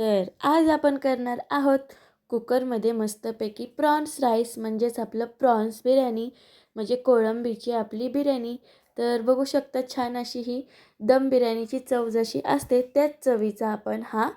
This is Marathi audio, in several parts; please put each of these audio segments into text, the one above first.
तर आज आपण करणार आहोत कुकरमध्ये मस्तपैकी प्रॉन्स राईस म्हणजेच आपलं प्रॉन्स बिर्याणी म्हणजे कोळंबीची आपली बिर्याणी. तर बघू शकता छान अशी ही दम बिर्याणीची चव जशी असते त्याच चवीचा आपण हा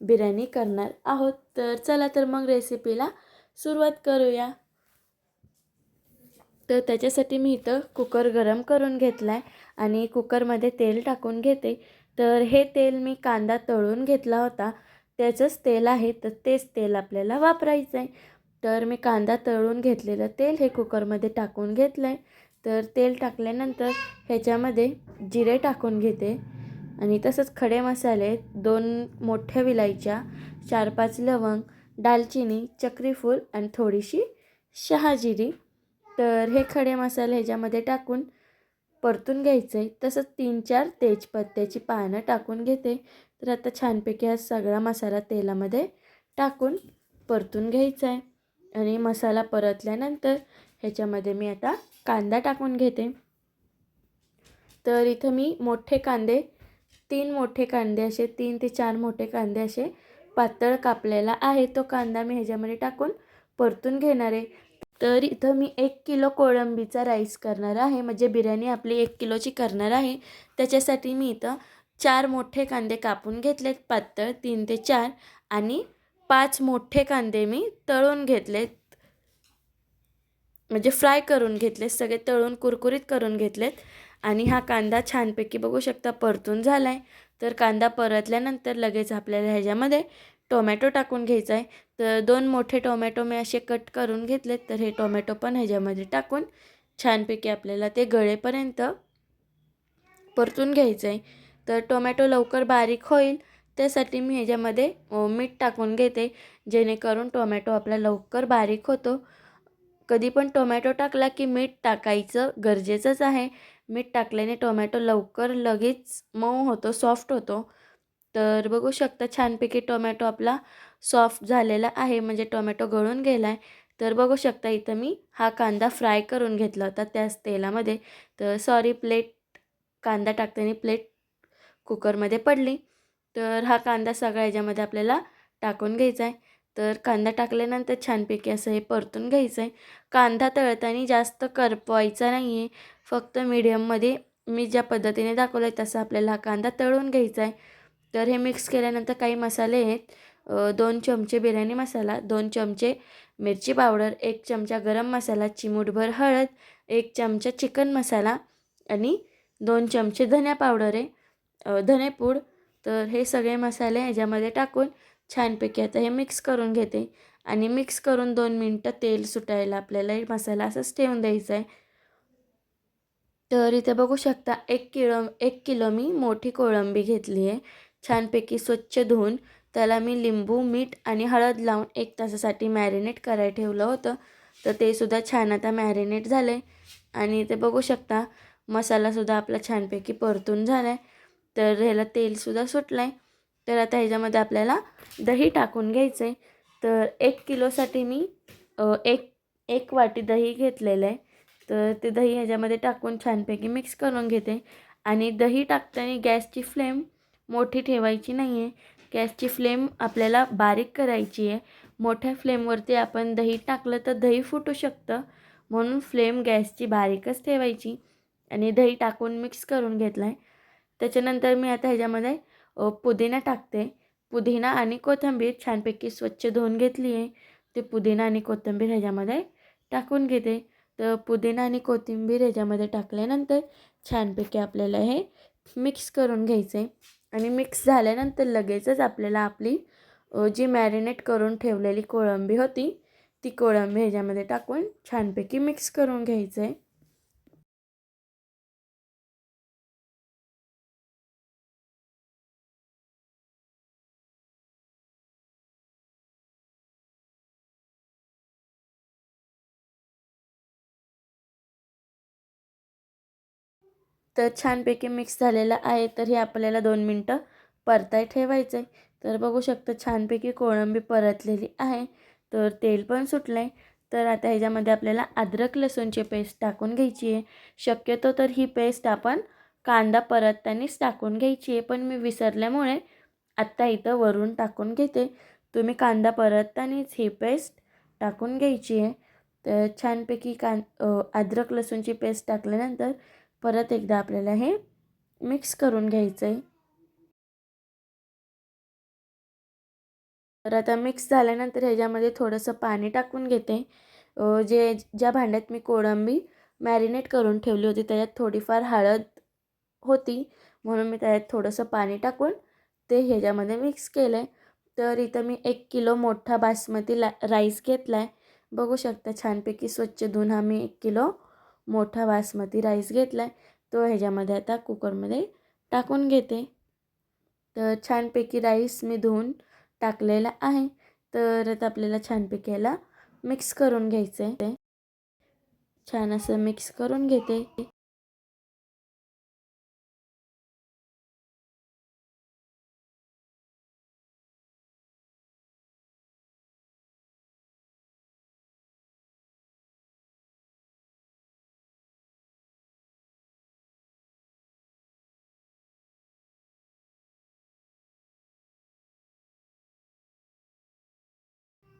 बिर्याणी करणार आहोत. तर चला तर मग रेसिपीला सुरुवात करूया. तर त्याच्यासाठी मी इथं कुकर गरम करून घेतला आहे आणि कुकरमध्ये तेल टाकून घेते. तर हे तेल मी कांदा तळून घेतला होता. त्याचंच तेल आहे तर तेच तेल आपल्याला वापरायचं आहे तर मी कांदा तळून घेतलेलं तेल हे कुकरमध्ये टाकून घेतलं आहे तर तेल टाकल्यानंतर ह्याच्यामध्ये जिरे टाकून घेते. आणि तसंच खडे मसाले दोन मोठ्या विलायच्या चार पाच लवंग दालचिनी चक्रीफूल आणि थोडीशी शहाजिरी. तर हे खडे मसाले ह्याच्यामध्ये टाकून परतून घ्यायचं आहे तसंच तीन चार तेजपत्त्याची पानं टाकून घेते. तर आता छानपैकी हा सगळा मसाला तेलामध्ये टाकून परतून घ्यायचा आहे आणि मसाला परतल्यानंतर ह्याच्यामध्ये मी आता कांदा टाकून घेते. तर इथं मी मोठे कांदे तीन मोठे कांदे असे तीन ते चार मोठे कांदे असे पातळ कापलेला आहे. तो कांदा मी ह्याच्यामध्ये टाकून परतून घेणार. आहे तर इथं मी एक किलो कोळंबीचा राईस करणार आहे. म्हणजे बिर्याणी आपली एक किलोची करणार आहे. त्याच्यासाठी मी इथं चार मोठे कांदे कापून घेतलेत पातळ तीन ते चार. आणि पाच मोठे कांदे मी तळून घेतलेत. म्हणजे फ्राय करून घेतले सगळे तळून कुरकुरीत करून घेतलेत. आणि हा कांदा छानपैकी बघू शकता परतून झाला आहे तर कांदा परतल्यानंतर लगेच आपल्याला ह्याच्यामध्ये टोमॅटो टाकून घ्यायचा आहे. तर दोन मोठे टोमॅटो मी असे कट करून घेतलेत तर हे टोमॅटो पण ह्याच्यामध्ये टाकून छानपैकी आपल्याला ते गळेपर्यंत परतून घ्यायचं आहे तर टोमॅटो लवकर बारीक होईल त्यासाठी मी ह्याच्यामध्ये मीठ टाकून घेते जेणेकरून टोमॅटो आपला लवकर बारीक होतो. कधी पण टोमॅटो टाकला की मीठ टाकायचं गरजेचंच आहे. मीठ टाकल्याने टोमॅटो लवकर लगेच मऊ होतो सॉफ्ट होतो. तर बघू शकता छानपैकी टोमॅटो आपला सॉफ्ट झालेला आहे म्हणजे टोमॅटो गळून गेला आहे तर बघू शकता इथं मी हा कांदा फ्राय करून घेतला होता त्याच तेलामध्ये. तर सॉरी प्लेट कांदा टाकताना प्लेट कुकरमध्ये पडली. तर हा कांदा सगळा याच्यामध्ये आपल्याला टाकून घ्यायचा आहे तर कांदा टाकल्यानंतर छानपैकी असं हे परतून घ्यायचं आहे कांदा तळताना जास्त करपवायचा नाही आहे फक्त मीडियममध्ये मी ज्या पद्धतीने दाखवलं आहे तसं आपल्याला हा कांदा तळून घ्यायचा आहे तर हे मिक्स केल्यानंतर काही मसाले आहेत. दोन चमचे बिर्याणी मसाला दोन चमचे मिरची पावडर एक चमचा गरम मसाला चिमूटभर हळद एक चमचा चिकन मसाला आणि दोन चमचे धन्या पावडर आहे. धनेपूड तर हे सगळे मसाले ह्याच्यामध्ये टाकून छानपैकी आता हे मिक्स करून घेते. आणि मिक्स करून दोन मिनटं तेल सुटायला आपल्याला मसाला असंच ठेवून द्यायचा आहे. तर इथे बघू शकता एक किलो एक किलो मी मोठी कोळंबी घेतली आहे. छानपैकी स्वच्छ धुवून त्याला मी लिंबू मीठ आणि हळद लावून एक तासासाठी मॅरिनेट करायला ठेवलं होतं. तर ते सुद्धा छान आता मॅरिनेट झालं आहे आणि ते बघू शकता मसालासुद्धा आपला छानपैकी परतून झाला आहे तर ह्याला तेलसुद्धा सुटलं आहे तर आता ह्याच्यामध्ये आपल्याला दही टाकून घ्यायचं आहे तर एक किलोसाठी मी एक एक वाटी दही घेतलेलं आहे. तर ते दही ह्याच्यामध्ये टाकून छानपैकी मिक्स करून घेते. आणि दही टाकताना गॅसची फ्लेम मोठी ठेवायची नाही आहे गॅसची फ्लेम आपल्याला बारीक करायची आहे. मोठ्या फ्लेमवरती आपण दही टाकलं तर दही फुटू शकतं. म्हणून फ्लेम गॅसची बारीकच ठेवायची आणि दही टाकून मिक्स करून घेतला आहे त्याच्यानंतर मी आता ह्याच्यामध्ये पुदिना टाकते. पुदिना आणि कोथिंबीर छानपैकी स्वच्छ धुवून घेतली आहे. ते पुदिना आणि कोथिंबीर ह्याच्यामध्ये टाकून घेते. तर पुदिना आणि कोथिंबीर ह्याच्यामध्ये टाकल्यानंतर छानपैकी आपल्याला हे मिक्स करून घ्यायचं आहे आणि मिक्स झाल्यानंतर लगेचच आपल्याला आपली जी मॅरिनेट करून ठेवलेली कोळंबी होती ती कोळंबी ह्याच्यामध्ये टाकून छानपैकी मिक्स करून घ्यायचं आहे तर छानपैकी मिक्स झालेलं आहे. तर हे आपल्याला दोन मिनटं परताय ठेवायचं आहे तर बघू शकता छानपैकी कोळंबी परतलेली आहे. तर तेल पण सुटलं आहे तर आता ह्याच्यामध्ये आपल्याला अद्रक लसूणची पेस्ट टाकून घ्यायची आहे. शक्यतो तर ही पेस्ट आपण कांदा परततानीच टाकून घ्यायची आहे. पण मी विसरल्यामुळे आत्ता इथं वरून टाकून घेते. तुम्ही कांदा परततानीच ही पेस्ट टाकून घ्यायची आहे. तर छानपैकी कां अद्रक लसूणची पेस्ट टाकल्यानंतर परत एकदा आपल्याला हे मिक्स करून घ्यायचं आहे तर आता मिक्स झाल्यानंतर ह्याच्यामध्ये थोडंसं पाणी टाकून घेते. जे ज्या भांड्यात मी कोळंबी मॅरिनेट करून ठेवली होती त्याच्यात थोडीफार हळद होती. म्हणून मी त्याच्यात थोडंसं पाणी टाकून ते ह्याच्यामध्ये मिक्स केलं आहे तर इथं मी एक किलो मोठा बासमती ला राईस घेतला आहे बघू शकता छानपैकी स्वच्छ धुवून हा मी एक किलो मोठा बासमती राईस घेतला आहे तो ह्याच्यामध्ये आता कुकरमध्ये टाकून घेते. तर छानपैकी राईस मी धुवून टाकलेला आहे. तर आता आपल्याला छानपैकी याला मिक्स करून घ्यायचं आहे छान असं मिक्स करून घेते.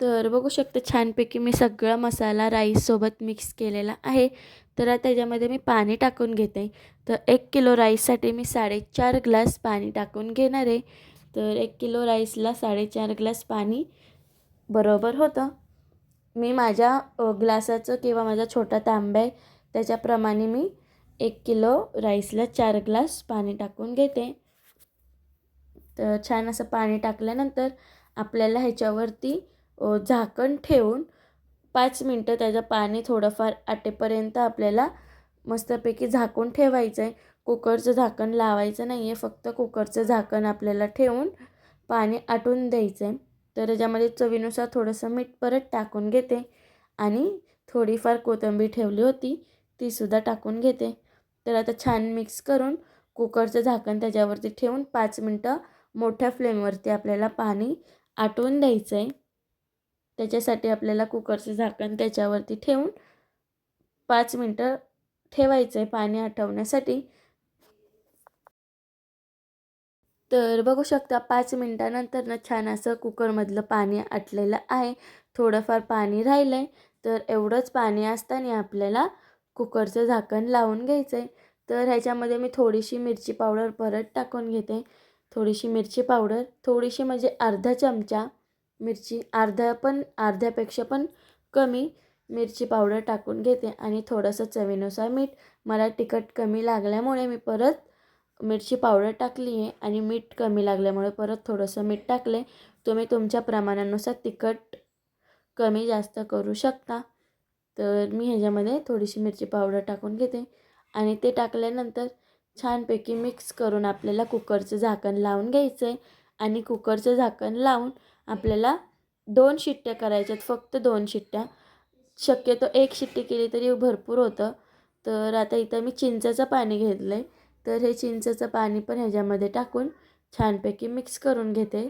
तर बघू शकता छानपैकी मी सगळा मसाला राईससोबत मिक्स केलेला आहे. तर त्याच्यामध्ये मी पाणी टाकून घेते. तर एक किलो राईससाठी मी साडेचार ग्लास पाणी टाकून घेणार आहे. तर एक किलो राईसला साडेचार ग्लास पाणी बरोबर होतं. मी माझ्या ग्लासाचं किंवा माझा छोटा तांब्या आहे त्याच्याप्रमाणे मी एक किलो राईसला चार ग्लास पाणी टाकून घेते. तर छान असं पाणी टाकल्यानंतर आपल्याला ह्याच्यावरती झाकण ठेवून पाच मिनटं त्याचं पाणी थोडंफार आटेपर्यंत आपल्याला मस्तपैकी झाकून ठेवायचं आहे. कुकरचं झाकण लावायचं नाही आहे. फक्त कुकरचं झाकण आपल्याला ठेवून पाणी आटून द्यायचं आहे. तर त्याच्यामध्ये चवीनुसार थोडंसं मीठ परत टाकून घेते. आणि थोडीफार कोथिंबीर ठेवली होती तीसुद्धा टाकून घेते. तर आता छान मिक्स करून कुकरचं झाकण त्याच्यावरती ठेवून पाच मिनटं मोठ्या फ्लेमवरती आपल्याला पाणी आटवून द्यायचं आहे. त्याच्यासाठी आपल्याला कुकरचं झाकण त्याच्यावरती ठेवून पाच मिनटं ठेवायचं आहे पाणी आठवण्यासाठी. तर बघू शकता पाच मिनटानंतर ना छान असं कुकरमधलं पाणी आटलेलं आहे. थोडंफार पाणी राहिलं आहे तर एवढंच पाणी असताना आपल्याला कुकरचं झाकण लावून घ्यायचं आहे तर ह्याच्यामध्ये मी थोडीशी मिरची पावडर परत टाकून घेते. थोडीशी मिरची पावडर थोडीशी म्हणजे अर्धा चमचा मिरची अर्ध्या पण अर्ध्यापेक्षा पण कमी मिरची पावडर टाकून घेते आणि थोडंसं चवीनुसार मीठ. मला तिखट कमी लागल्यामुळे मी परत मिरची पावडर टाकली आहे आणि मीठ कमी लागल्यामुळे परत थोडंसं मीठ टाकले. तुम्ही तुमच्या प्रमाणानुसार तिखट कमी जास्त करू शकता. तर मी ह्याच्यामध्ये थोडीशी मिरची पावडर टाकून घेते आणि ते टाकल्यानंतर छानपैकी मिक्स करून आपल्याला कुकरचं झाकण लावून घ्यायचं आहे आणि कुकरचं झाकण लावून आपल्याला दोन शिट्ट्या करायच्यात फक्त दोन शिट्ट्या. शक्यतो एक शिट्टी केली तरी भरपूर होतं. तर आता इथं मी चिंचेचं पाणी घेतलं आहे तर हे चिंचेचं पाणी पण ह्याच्यामध्ये टाकून छानपैकी मिक्स करून घेते.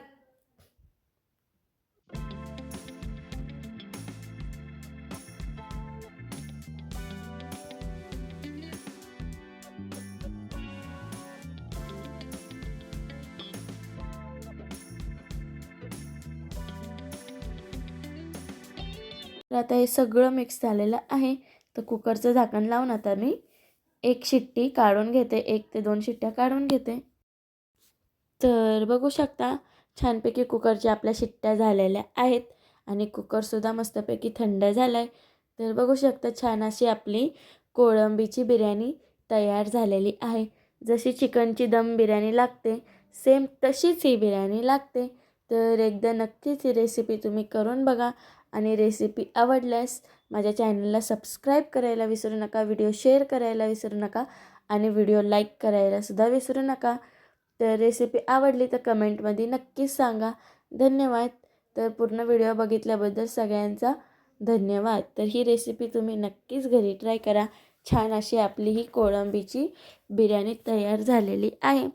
आता हे सगळं मिक्स झालेलं आहे. तर कुकरचं झाकण लावून आता मी एक शिट्टी काढून घेते. एक ते दोन शिट्ट्या काढून घेते. तर बघू शकता छानपैकी कुकरच्या आपल्या शिट्ट्या झालेल्या आहेत. आणि कुकरसुद्धा मस्तपैकी थंड झाला आहे तर बघू शकता छान अशी आपली कोळंबीची बिर्याणी तयार झालेली आहे. जशी चिकनची दम बिर्याणी लागते सेम तशीच ही बिर्याणी लागते. तर एकदा नक्कीच ही रेसिपी तुम्ही करून बघा. आणि रेसिपी आवडल्यास माझ्या चॅनलला सबस्क्राईब करायला विसरू नका व्हिडिओ शेअर करायला विसरू नका आणि व्हिडिओ लाईक करायलासुद्धा विसरू नका. तर रेसिपी आवडली तर कमेंटमध्ये नक्कीच सांगा. धन्यवाद. तर पूर्ण व्हिडिओ बघितल्याबद्दल सगळ्यांचा धन्यवाद. तर ही रेसिपी तुम्ही नक्कीच घरी ट्राय करा. छान अशी आपली ही कोळंबीची बिर्याणी तयार झालेली आहे.